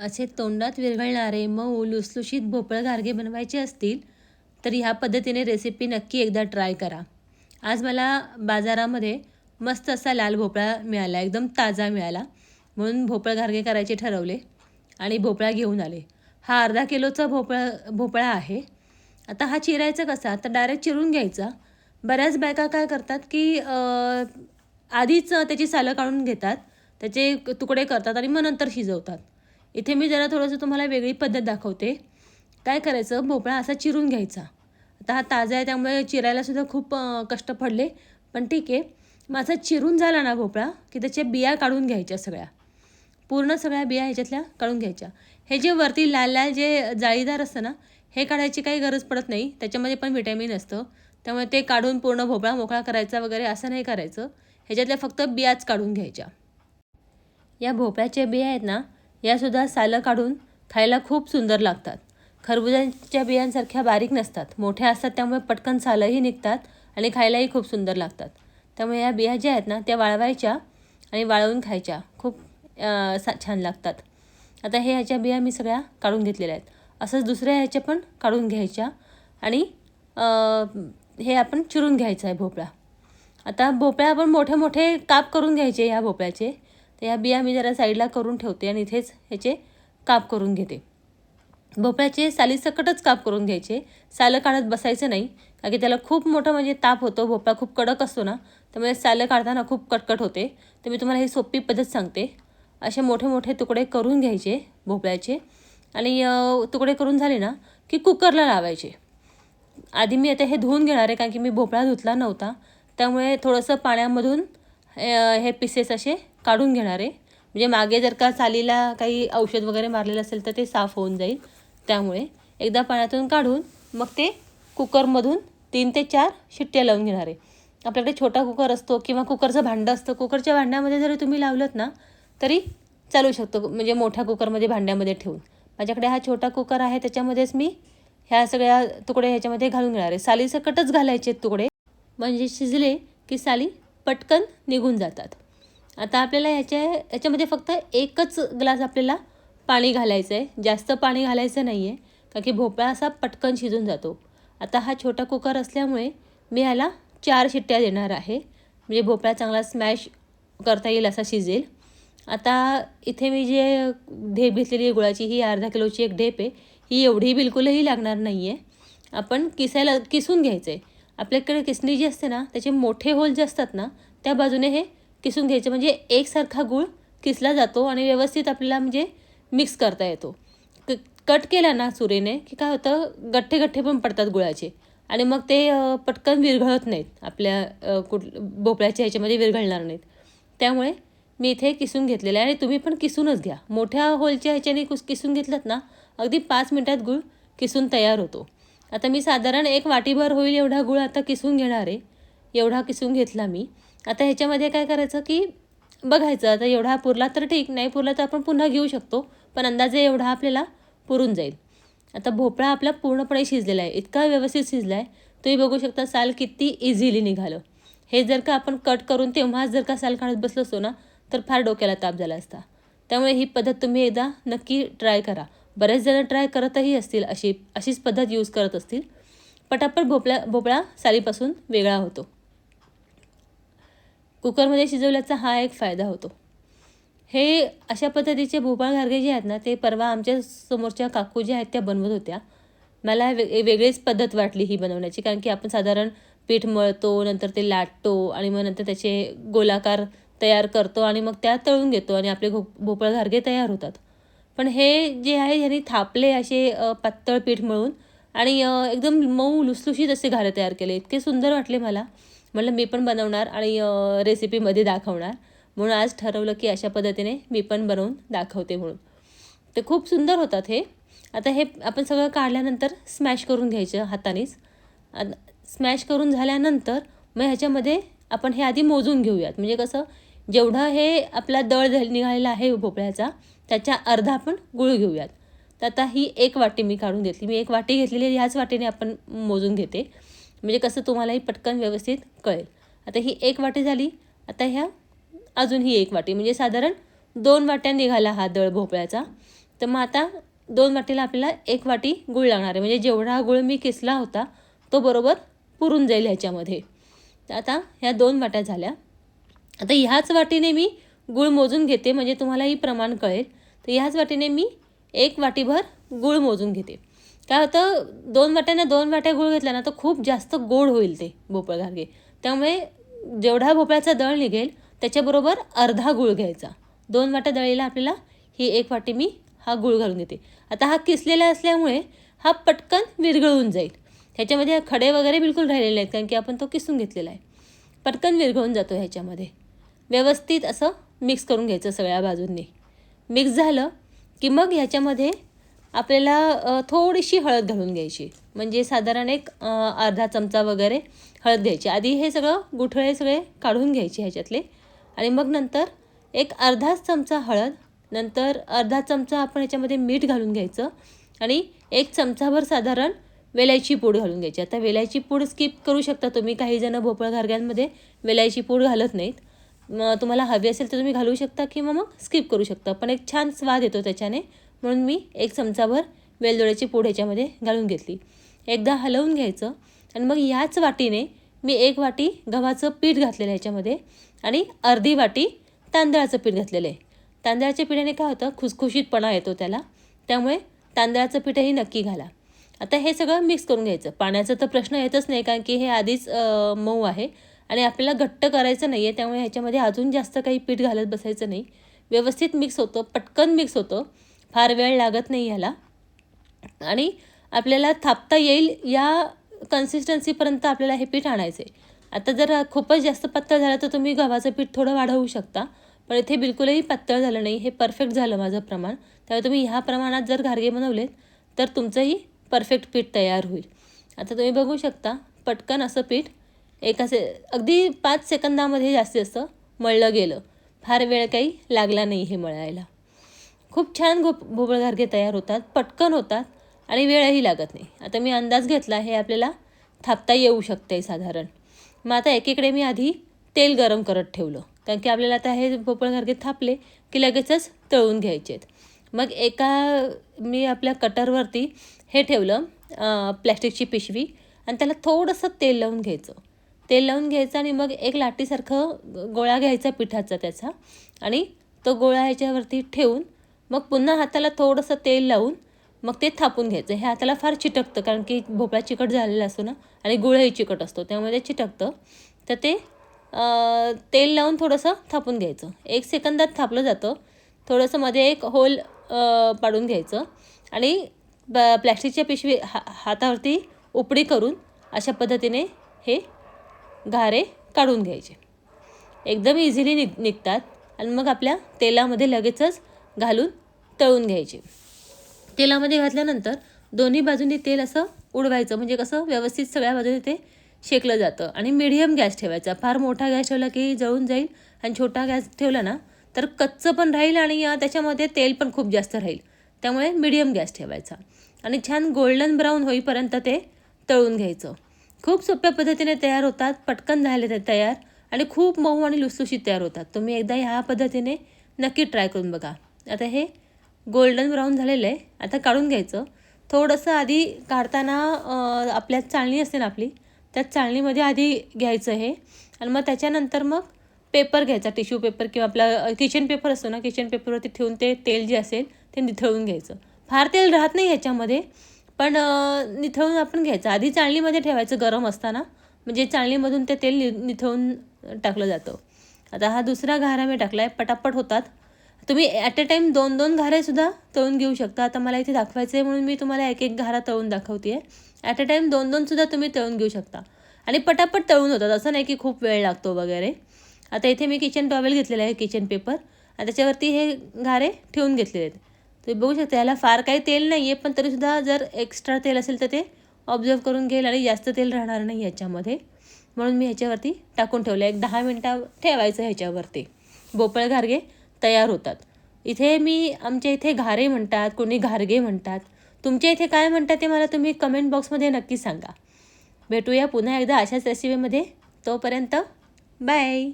असे तोंडात विरघळणारे मऊ लुसलुशीत भोपळ गारगे बनवायचे असतील तर ह्या पद्धतीने रेसिपी नक्की एकदा ट्राय करा. आज मला बाजारामध्ये मस्त असा लाल भोपळा मिळाला एकदम ताजा मिळाला. म्हणून भोपळ गारगे करायचे ठरवले आणि भोपळा घेऊन आले. हा अर्धा किलोचा भोपळा भोपळा आहे. आता हा चिरायचा कसा? तर डायरेक्ट चिरून घ्यायचा. बऱ्याच बायका काय करतात की आधीच त्याची सालं काढून घेतात. त्याचे तुकडे करतात आणि मग नंतर शिजवतात. इथे मी जरा थोडंसं तुम्हाला वेगळी पद्धत दाखवते. काय करायचं? भोपळा असा चिरून घ्यायचा. आता हा ताजा आहे त्यामुळे चिरायलासुद्धा खूप कष्ट पडले. पण ठीक आहे. मग असा चिरून झाला ना भोपळा की त्याच्या बिया काढून घ्यायच्या सगळ्या. पूर्ण सगळ्या बिया ह्याच्यातल्या काढून घ्यायच्या. हे जे वरती लाल लाल जे जाळीदार असतं ना हे काढायची काही गरज पडत नाही. त्याच्यामध्ये पण व्हिटॅमिन असतं. त्यामुळे ते काढून पूर्ण भोपळा मोकळा करायचा वगैरे असं नाही करायचं. ह्याच्यातल्या फक्त बियाच काढून घ्यायच्या. या भोपळ्याच्या बिया आहेत ना यासुद्धा सालं काढून खायला खूप सुंदर लागतात. खरबुजांच्या बियांसारख्या बारीक नसतात. मोठ्या असतात त्यामुळे पटकन सालंही निघतात आणि खायलाही खूप सुंदर लागतात. त्यामुळे या बिया ज्या आहेत ना त्या वाळवायच्या आणि वाळवून खायच्या. खूप सा छान लागतात. आता हे ह्याच्या बिया मी सगळ्या काढून घेतलेल्या आहेत. असंच दुसऱ्या ह्याच्या पण काढून घ्यायच्या आणि हे आपण चिरून घ्यायचं आहे भोपळा. आता भोपळा आपण मोठे मोठे काप करून घ्यायचे ह्या भोपळ्याचे. तर या बिया मी जरा साईडला करून ठेवते आणि इथेच ह्याचे काप करून घेते. भोपळ्याचे सालीसकटच काप करून घ्यायचे. सालं काढत बसायचं नाही. कारण की त्याला खूप मोठं म्हणजे ताप होतो. भोपळा खूप कडक असतो ना. त्यामुळे सालं काढताना खूप कटकट होते. तर मी तुम्हाला ही सोपी पद्धत सांगते. असे मोठे मोठे तुकडे करून घ्यायचे भोपळ्याचे. आणि तुकडे करून झाले ना की कुकरला लावायचे. आधी मी आता हे धुवून घेणार आहे. कारण की मी भोपळा धुतला नव्हता. त्यामुळे थोडंसं पाण्यामधून हे पीसेस असे काढून घेणार आहे. म्हणजे मागे जर का सालीला काही औषध वगैरे मारलेलं असेल तर ते साफ होऊन जाईल. त्यामुळे एकदा पाण्यातून काढून मग ते कुकरमधून तीन ते चार शिट्ट्या लावून घेणार आहे. आपल्याकडे छोटा कुकर असतो किंवा कुकरचं भांडं असतं. कुकरच्या भांड्यामध्ये जरी तुम्ही लावलं ना तरी चालू शकतो. म्हणजे मोठ्या कुकरमध्ये भांड्यामध्ये ठेवून. माझ्याकडे हा छोटा कुकर आहे. त्याच्यामध्येच मी ह्या सगळ्या तुकडे ह्याच्यामध्ये घालून घेणार आहे. सालीसकटच घालायचे तुकडे. म्हणजे शिजले की साली पटकन निघून जातात. आता आपल्याला ह्याच्या ह्याच्यामध्ये फक्त एकच ग्लास आपल्याला पाणी घालायचं आहे जास्त पाणी घालायचं नाही आहे कारण की भोपळा असा पटकन शिजून जातो. आता हा छोटा कुकर असल्यामुळे मी ह्याला चार शिट्ट्या देणार आहे. म्हणजे भोपळा चांगला स्मॅश करता येईल असा शिजेल. आता इथे मी जे ढेप घेतलेली आहे गुळाची ही अर्धा किलोची एक ढेप आहे. ही एवढी बिलकुलही लागणार नाही आहे आपण किसायला किसून घ्यायचं आहे आपल्याकडे किसणी जी असते ना त्याचे मोठे होल जे असतात ना त्या बाजूने हे किसून घ्यायचे. म्हणजे एकसारखा गूळ किसला जातो आणि व्यवस्थित आपल्याला म्हणजे मिक्स करता येतो. क कट केला ना सुरेने की काय होतं गठ्ठे गठ्ठे पण पडतात गुळाचे. आणि मग ते पटकन विरघळत नाहीत. आपल्या कुठ भोपळ्याच्या ह्याच्यामध्ये विरघळणार नाहीत. त्यामुळे मी इथे किसून घेतलेलं आहे आणि तुम्ही पण किसूनच घ्या. मोठ्या होलच्या ह्याच्याने कुस किसून घेतलात ना अगदी पाच मिनटात गुळ किसून तयार होतो. आता मी साधारण एक वाटीभर होईल एवढा गुळ आता किसून घेणार आहे. एवढा किसून घेतला मी. आता ह्याच्यामध्ये काय करायचं की बघायचं आता एवढा पुरला तर ठीक नाही पुरला तर आपण पुन्हा घेऊ शकतो पण अंदाजे एवढा आपल्याला पुरून जाईल. आता भोपळा आपला पूर्णपणे शिजलेला आहे इतका व्यवस्थित शिजला आहे तुम्ही बघू शकता साल किती इझिली निघालं. हे जर का आपण कट करून तेव्हाच जर का साल काढत बसलो असतो ना तर फार डोक्याला ताप झाला असता. त्यामुळे ही पद्धत तुम्ही एकदा नक्की ट्राय करा. बरेच जण ट्राय करतही असतील अशी अशीच पद्धत यूज करत असतील. पटापट भोपळा भोपळा सालीपासून वेगळा होतो. कुकरमध्ये शिजवल्याचा हा एक फायदा होतो. हे अशा पद्धतीचे भोपाळ घारगे जे आहेत ना ते परवा आमच्या समोरच्या काकू ज्या आहेत त्या बनवत होत्या. मला वे वेगळीच पद्धत वाटली ही बनवण्याची कारण की आपण साधारण पीठ मळतो नंतर ते लाटतो आणि मग नंतर त्याचे गोलाकार तयार करतो आणि मग त्या तळून घेतो आणि आपले भो भोपळ घारगे तयार होतात. पण हे जे आहे ह्यांनी थापले असे पातळ पीठ मिळून आणि एकदम मऊ लुसलुशीत असे घारं तयार केले. इतके सुंदर वाटले मला. म्हटलं मी पण बनवणार आणि रेसिपीमध्ये दाखवणार. म्हणून आज ठरवलं की अशा पद्धतीने मी पण बनवून दाखवते म्हणून. ते खूप सुंदर होतात हे. आता हे आपण सगळं काढल्यानंतर स्मॅश करून घ्यायचं हातानेच. स्मॅश करून झाल्यानंतर मग ह्याच्यामध्ये आपण हे आधी मोजून घेऊयात. म्हणजे कसं जेवढं हे आपला दळ निघालेला आहे भोपळ्याचा त्याच्या अर्धा आपण गुळ घेऊयात. तर आता ही एक वाटी मी काढून घेतली. मी एक वाटी घेतलेली आहे ह्याच वाटीने आपण मोजून घेते. म्हणजे कसं तुम्हालाही पटकन व्यवस्थित कळेल. आता ही एक वाटी झाली. आता ह्या अजून ही एक वाटी. म्हणजे साधारण दोन वाट्या निघाला हा दळ भोपळ्याचा. तर मग आता दोन वाटीला आपल्याला एक वाटी गुळ लागणार आहे. म्हणजे जेवढा गुळ मी किसला होता तो बरोबर पुरून जाईल ह्याच्यामध्ये. तर आता ह्या दोन वाट्या झाल्या. आता ह्याच वाटीने मी गुळ मोजून घेते. म्हणजे तुम्हालाही प्रमाण कळेल. तर ह्याच वाटीने मी एक वाटीभर गुळ मोजून घेते. काय होतं दोन वाट्यांना दोन वाट्या गुळ घेतला ना तर खूप जास्त गोड होईल ते भोपळ घालगे त्यामुळे जेवढा भोपळ्याचा दळ निघेल त्याच्याबरोबर अर्धा गुळ घ्यायचा. दोन वाट्या दळीला आपल्याला ही एक वाटी मी हा गुळ घालून देते. आता हा किसलेला असल्यामुळे हा पटकन विरघळून जाईल. ह्याच्यामध्ये खडे वगैरे बिलकुल राहिलेले नाहीत कारण की आपण तो किसून घेतलेला आहे. पटकन विरघळून जातो ह्याच्यामध्ये. व्यवस्थित असं मिक्स करून घ्यायचं सगळ्या बाजूंनी. मिक्स झालं की मग ह्याच्यामध्ये आपल्याला थोडीशी हळद घालून घ्यायची. म्हणजे साधारण एक अर्धा चमचा वगैरे हळद घ्यायची. आधी हे सगळं गुठळे सगळे काढून घ्यायचे ह्याच्यातले. आणि मग नंतर एक अर्धाच चमचा हळद नंतर अर्धा चमचा आपण ह्याच्यामध्ये मीठ घालून घ्यायचं आणि एक चमचाभर साधारण वेलायची पूड घालून घ्यायची. आता वेलायची पूड स्किप करू शकता तुम्ही. काही जण भोपळा घारग्यांमध्ये वेलायची पूड घालत नाहीत. तुम्हाला हवी असेल तर तुम्ही घालू शकता किंवा मग स्किप करू शकता. पण एक छान स्वाद येतो त्याच्याने. म्हणून मी एक चमचाभर वेलदोड्याची पूड ह्याच्यामध्ये घालून घेतली. एकदा हलवून घ्यायचं आणि मग याच वाटीने मी एक वाटी गव्हाचं पीठ घातलेलं आहे ह्याच्यामध्ये आणि अर्धी वाटी तांदळाचं पीठ घातलेलं आहे. तांदळाच्या पिठाने काय होतं? खुसखुशीतपणा येतो त्याला. त्यामुळे तांदळाचं पीठही नक्की घाला. आता हे सगळं मिक्स करून घ्यायचं. पाण्याचा तर प्रश्न येतच नाही कारण की हे आधीच मऊ आहे. आणि आपल्याला घट्ट करायचं नाही आहे त्यामुळे ह्याच्यामध्ये अजून जास्त काही पीठ घालत बसायचं नाही. व्यवस्थित मिक्स होतं पटकन मिक्स होतं. फार वेळ लागत नाही ह्याला. आणि आपल्याला थापता येईल या कन्सिस्टन्सीपर्यंत आपल्याला हे पीठ आणायचं आहे आता जर खूपच जास्त पातळ झालं तर तुम्ही गव्हाचं पीठ थोडं वाढवू शकता. पण इथे बिलकुलही पातळ झालं नाही हे परफेक्ट झालं माझं प्रमाण. त्यामुळे तुम्ही ह्या प्रमाणात जर घारगे बनवलेत तर तुमचंही परफेक्ट पीठ तयार होईल. आता तुम्ही बघू शकता पटकन असं पीठ एका से अगदी पाच सेकंदामध्ये जास्तीत जास्त मळलं गेलं. फार वेळ काही लागला नाही हे मळायला. खूप छान गो भोपळघरगे तयार होतात पटकन होतात आणि वेळही लागत नाही. आता मी अंदाज घेतला हे आपल्याला थापता येऊ शकते साधारण. मग आता एकीकडे मी आधी तेल गरम करत ठेवलं. कारण की आपल्याला आता हे भोपळघारगे थापले की लगेचच तळून घ्यायचे आहेत. मग एका मी आपल्या कटरवरती हे ठेवलं प्लॅस्टिकची पिशवी आणि त्याला थोडंसं तेल लावून घ्यायचं. तेल लावून घ्यायचं आणि मग एक लाटीसारखं गोळा घ्यायचा पिठाचा त्याचा. आणि तो गोळा ह्याच्यावरती ठेवून मग पुन्हा हाताला थोडंसं तेल लावून मग ते थापून घ्यायचं. हे हाताला फार चिटकतं कारण की भोपळा चिकट झालेला असतो ना आणि गुळही चिकट असतो त्यामुळे ते चिटकतं. तर ते तेल लावून थोडंसं थापून घ्यायचं. एक सेकंदात थापलं जातं. थोडंसं मध्ये एक होल पाडून घ्यायचं. आणि ब प्लॅस्टिकच्या पिशवी हा हातावरती उपडी करून अशा पद्धतीने हे घारे काढून घ्यायचे. एकदम इझिली निघ निघतात. आणि मग आपल्या तेलामध्ये लगेचच घालून तळून घ्यायचे. तेलामध्ये घातल्यानंतर दोन्ही बाजूंनी तेल असं उडवायचं. म्हणजे कसं व्यवस्थित सगळ्या बाजूने ते शेकलं जातं. आणि मिडियम गॅस ठेवायचा. फार मोठा गॅस ठेवला की जळून जाईल. आणि छोटा गॅस ठेवला ना तर कच्चं पण राहील आणि त्याच्यामध्ये तेल पण खूप जास्त राहील. त्यामुळे मिडियम गॅस ठेवायचा. आणि छान गोल्डन ब्राऊन होईपर्यंत ते तळून घ्यायचं. खूप सोप्या पद्धतीने तयार होतात पटकन झाले ते तयार आणि खूप मऊ आणि लुसलुशीत तयार होतात. तुम्ही एकदा ह्या पद्धतीने नक्की ट्राय करून बघा. आता हे गोल्डन ब्राऊन झालेलं आहे. आता काढून घ्यायचं. थोडंसं आधी काढताना आपल्यात चाळणी असते ना आपली त्या चाळणीमध्ये आधी घ्यायचं हे. आणि मग त्याच्यानंतर मग पेपर घ्यायचा टिश्यू पेपर किंवा आपला किचन पेपर असतो ना किचन पेपरवरती ठेवून ते तेल जे असेल ते निथळून घ्यायचं. फार तेल राहत नाही ह्याच्यामध्ये. पण निथळून आपण घ्यायचं. आधी चाळणीमध्ये ठेवायचं गरम असताना. म्हणजे चाळणीमधून ते तेल नि निथळून टाकलं जातं. आता हा दुसरा घारा मी टाकला आहे पटापट होतात. तुम्ही ॲट अ टाईम दोन दोन घारेसुद्धा तळून घेऊ शकता. आता मला इथे दाखवायचं आहे म्हणून मी तुम्हाला एक एक घारा तळून दाखवते आहे ॲट अ टाईम दोन दोनसुद्धा तुम्ही तळून घेऊ शकता. आणि पटापट तळून होतात. असं नाही की खूप वेळ लागतो वगैरे. आता इथे मी किचन टॉवेल घेतलेलं आहे किचन पेपर आणि त्याच्यावरती हे घारे ठेवून घेतलेले आहेत. तुम्ही बघू शकता याला फार काही तेल नाही आहे पण तरीसुद्धा जर एक्स्ट्रा तेल असेल तर ते ऑब्झर्व करून घेईल आणि जास्त तेल राहणार नाही ह्याच्यामध्ये म्हणून मी ह्याच्यावरती टाकून ठेवलं एक दहा मिनटं ठेवायचं ह्याच्यावरती. भोपळ घारगे तयार होतात. इथे मी आमच्या इथे घारे म्हणतात कोणी घारगे म्हणतात. तुमच्या इथे काय म्हणतात ते मला तुम्ही कमेंट बॉक्समध्ये नक्की सांगा. भेटूया पुन्हा एकदा अशाच रेसिपीमध्ये तोपर्यंत बाय